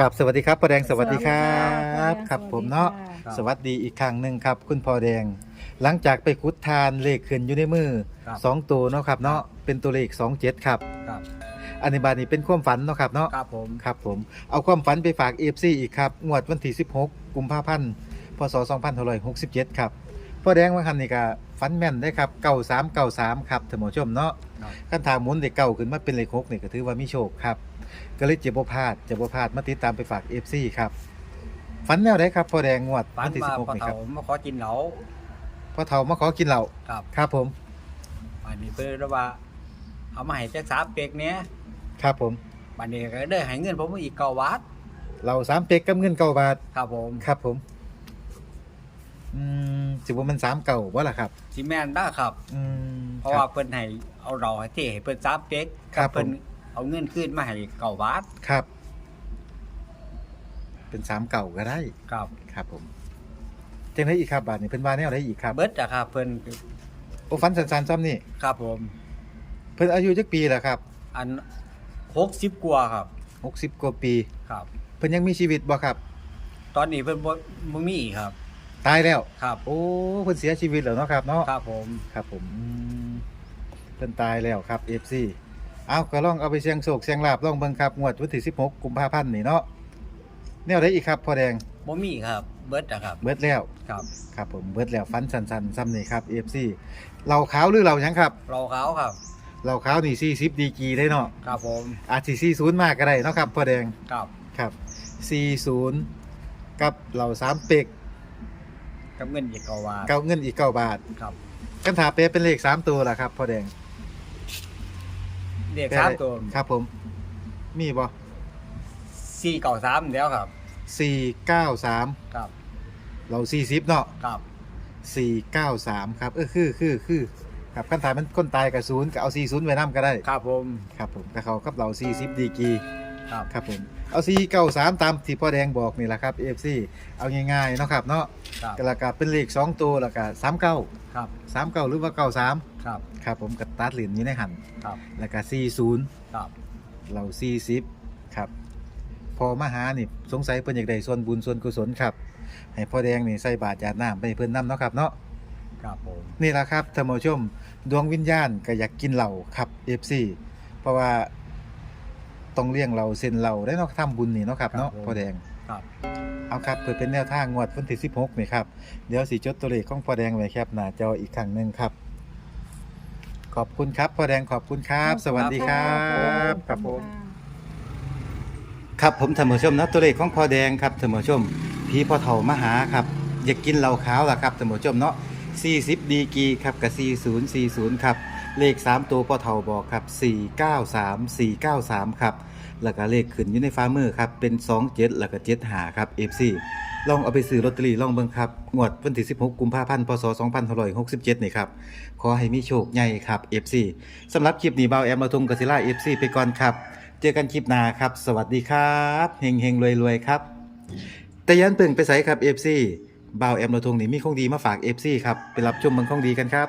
กับสวัสดีครับพ่อแดงสวัสดีครัสวัสดีบค่ะครับผมเนาะสวัสดีค่ะสวัสดีอีกครั้งหนึ่งครับ คุณพ่อแดง หลังจากไปคุดทานเลขขึ้นอยู่ในมือครับ สองตัวเนาะครับเนาะเป็นตัวเลข2 7ครับครับอันนี้บาดนี้เป็นความฝันเนาะครับเนาะครับผมครับผมเอาความฝันไปฝาก FC อีกครับงวดวันที่16 กุมภาพันธ์พศ2567ครับพ่อแดงว่าคันนี่ก็ฝันแม่นได้ครับ9393ครับท่านผู้ชมเนาะ ครับขั้นทางหมุนเด็กเก่าขึ้นมาเป็นเลขหกนี่ก็ถือว่ามีโชคครับ ก็เลยเจ็บบ่พลาดเจ็บบ่พลาดมาติดตามไปฝาก FC ครับฝันแนวไหนครับพ่อแดงงวดปัวันนที่มาพอ16นี่คเฒ่ารับมาขอกินเหล้าพ่อเฒ่ามาขอกินเหล้าครับครับผมบัดนี้เพิ่นว่าเอามาให้จักสามเป็กเนี้ยครับผมบัดนี้ก็ได้ให้เงินผมอีกเก้าบาทเหล้าสามเป็กกับเงินเก้าบาทครับผมครับผมอืมสิบ่มันสามเก่าบ่ล่ะครับ สิแม่นได้ครับ อืมเพราะว่าเพิ่นให้เอาเราให้เทให้เพิ่นสามเป็กครับเพิ่นผม เอาเงินคืนมาให้เก้าบาทครับ เป็นสามเก่าก็ได้ ครับครับผมจังไดอีกครับบาทนี้เพิ่นว่าแนวไดอีกครับเบิดอะครับเพิ่นโอ้ฟันสันๆซ้ำนี่ ครับผม เพิ่นอายุจักปีล่ะครับอัน60กว่าครับ60กว่าปี ครับ เพิ่นยังมีชีวิตบ่ครับ ตอนนี้เพิ่นบ่บ่มีอีกครับ ตายแล้ว ครับ โอ้เพิ่นเสียชีวิตแล้วเนาะครับเนาะครับผม ครับผมอืมเพิ่นตายแล้วครับ FC เอาก็ลองเอาไปเสี่ยงโชคเสี่ยงลาบลองเบิ่งครับงวดวันที่16 กุมภาพันธ์นี่เนาะแนวใดอีกครับพ่อแดงบ่มีครับ เบิดอะครับเบิดแล้วครับ ครับผมเบิดแล้วฟันสันๆซ้ำนี่ครับ FC เหล่าขาวหรือเหล่าหยังครับ เราขาวครับเหล่าขาวนี่40ดีกรีได้เนาะครับผมอาจสิ40มากก็ได้เนาะครับพ่อแดงครับครับ 40 กับเหล่า3เป็กกับเงินอีกเก้าบาทเก้าเงินอีก9บาทครับ กันถาเป๊ะเป็นเลขสามตัวล่ะครับพ่อแดง เด็กสามตัวครับผม มีบ่สี่เก้าสามแล้วครับสี่เก้าสามครับเราสี่สิบเนาะครับสี่เก้าสามครับเออคือคือคือครับกันถามันคนตายกับศูนย์ก็เอาสี่ศูนย์ไว้นํก็ได้ ครับผม ครับผมก็เขากับเราสี่สิบดีกรี ครับ ครับผม เอาสี่เก้าสามตามที่พ่อแดงบอกนี่แหละครับเอฟซีเอาง่ายๆเนาะครับเนาะครับก็แล้วก็เป็นเลขสองตัวแล้วก็สามเก้าครับสามเก้าหรือว่าเก้าสามครับครับผมกับตัดเหรียญนี้ในหันครับแล้วก็สี่ศูนย์ครับเราสี่สิบครับ พอมาหานี่สงสัยเพิ่นอยากได้ส่วนบุญส่วนกุศลครับ ให้พ่อแดงนี่ใส่บาตรหยาดน้ำไปให้เพิ่นนำเนาะครับเนาะครับผมนี่ล่ะครับท่านผู้ชมดวงวิญญาณก็อยากกินเหล้าครับ FC เพราะว่า ต้องเลี้ยงเราเส้นเหล้าได้เนาะทำบุญนี่เนาะครับเนาะพ่อแดงครับเอาครับเพื่อเป็นแนวทางงวดวันที่16นี่ครับเดี๋ยวสิจดตัวเลขของพ่อแดงไว้ครับหน้าจออีกครั้งหนึงครับ ขอบคุณครับพ่อแดงขอบคุณครับ สวัสดีครับครับผมครับผมท่านผู้ชมนะตัวเลขของพ่อแดงครับท่านผู้ชมพี่พ่อเฒ่ามาหาครับอยากกินเหล้าขาวล่ะครับท่านผู้ชมเนาะ40 ดีกรีครับกับ4040 ครับ เลข 3 ตัวพ่อเฒ่าบอกครับ 493 493 ครับ แล้วก็เลขขึ้นอยู่ในฟ้ามือครับ เป็น 27 แล้วก็75ครับ FC ลองเอาไปซื้อลอตเตอรี่ลองเบิ่งครับ งวดวันที่ 16 กุมภาพันธ์ พศ 2567 นี่ครับ ขอให้มีโชคใหญ่ครับ FC สำหรับคลิปนี้เบาแอมมาทุงกบศิล่า FC ไปก่อนครับ เจอกันคลิปหน้าครับ สวัสดีครับเฮงเฮงรวยรวยครับ แต่ยันเพิ่งไปใส่ครับ FC บ่าวแอมเราทงนี่มีของดีมาฝาก FC ครับ ไปรับชมเมืองของดีกันครับ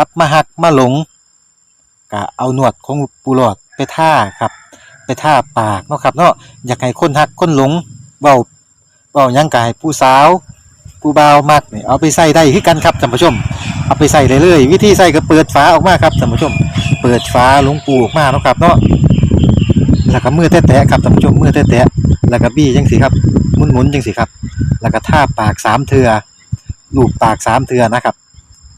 กลับมาหักมาหลงก็เอาหนวดของปูหลอดไปท่าครับ ไปท่าปากเนาะครับเนาะอยากให้คนหักคนหลงเบาเบายังกายผู้สาวผู้บ่าวมักเนี่ยเอาไปใส่ได้คือกันครับท่านผู้ชม เอาไปใส่เลยเลยวิธีใส่ก็เปิดฝาออกมาครับท่านผู้ชม เปิดฝาหลวงปูออกมาเนาะครับเนาะแล้วก็มือแตะๆครับท่านผู้ชมมือแตะๆแล้วก็บี้จังสิครับหมุนๆจังสิครับ แล้วก็ท่าปากสามเทือลูบปากสามเทือนะครับ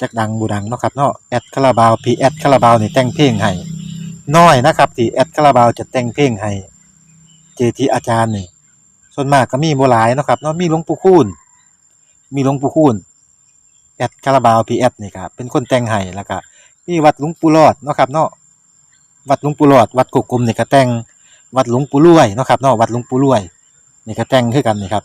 จักดังบูดังเนาะครับเนาะแอดคาราบาวพีแอดคาราบาวนี่แต่งเพลงให้น้อยนะครับที่แอดคาราบาวจะแต่งเพลงให้เจทีอาจารย์นี่ส่วนมากก็มีบ่หลายเนาะครับเนาะมีหลวงปู่คูณมีหลวงปู่คูณแอดคาราบาวพีแอดนี่ครับเป็นคนแต่งให้แล้วก็มีวัดหลวงปู่รอดเนาะครับเนาะวัดหลวงปู่รอด วัดกกกลมนี่ก็แต่งวัดหลวงปู่รวยเนาะครับเนาะวัดหลวงปู่รวยนี่ก็แต่งคือกันนี่ครับ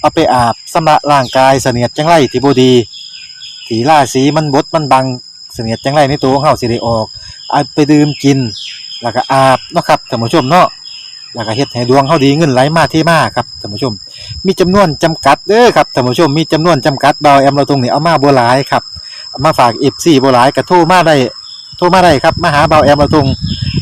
เอาไปอาบสำระร่างกายเสนียดจังไรที่บดี ถีล่าสีมันบดมันบังเสนียดจังไรในตัวของเฮาสิได้ออกเอาไปดื่มกิน แล้วก็อาบเนาะครับท่านผู้ชมเนาะแล้วก็เฮ็ดให้ดวงเฮาดีเงินไหลมาเทมาครับท่านผู้ชม มีจำนวนจำกัดเด้อครับท่านผู้ชมมีจำนวนจำกัดเบาแอมเราตรงนี้เอามาบ่หลายครับเอามาฝาก FC บ่หลายก็โทรมาได้โทรมาได้ครับมาหาเบาแอมเราตรง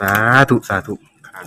สาธุสาธุครับ